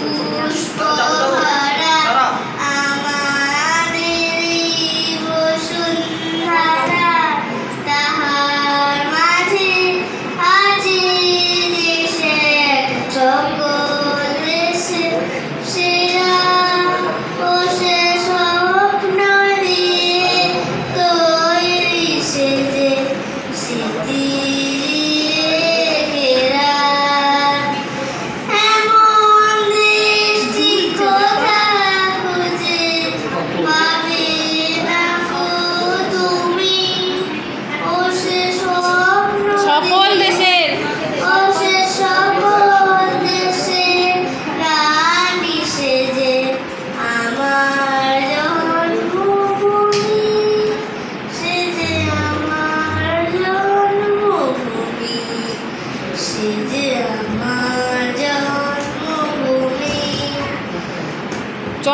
Oh, that was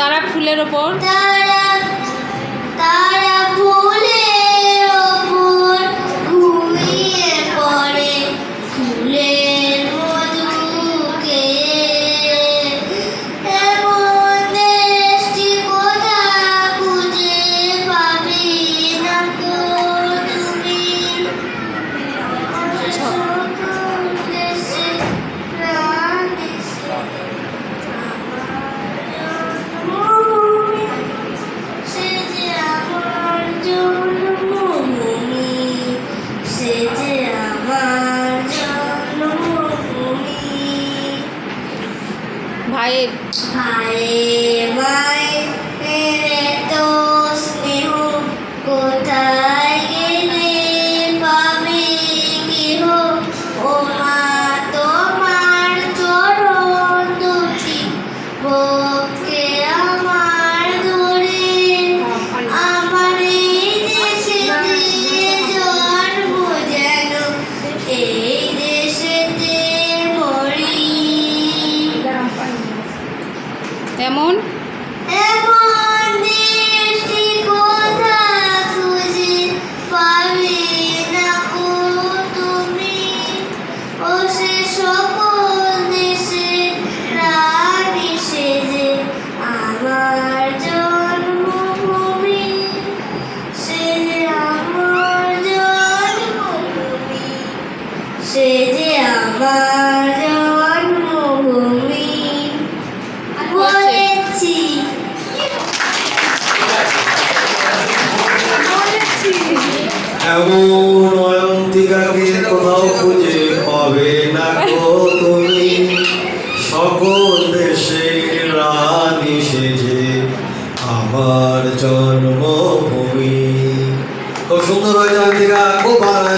তারা ফুলের ওপর 实 এমন অয়ন্তিকাকে কোথাও খুঁজে পাবে না গো তুমি। সকল দেশে রানী সেজে আমার জন্মভূমি। খুব সুন্দর হয়েছে অয়ন্তিকা খুব ভালো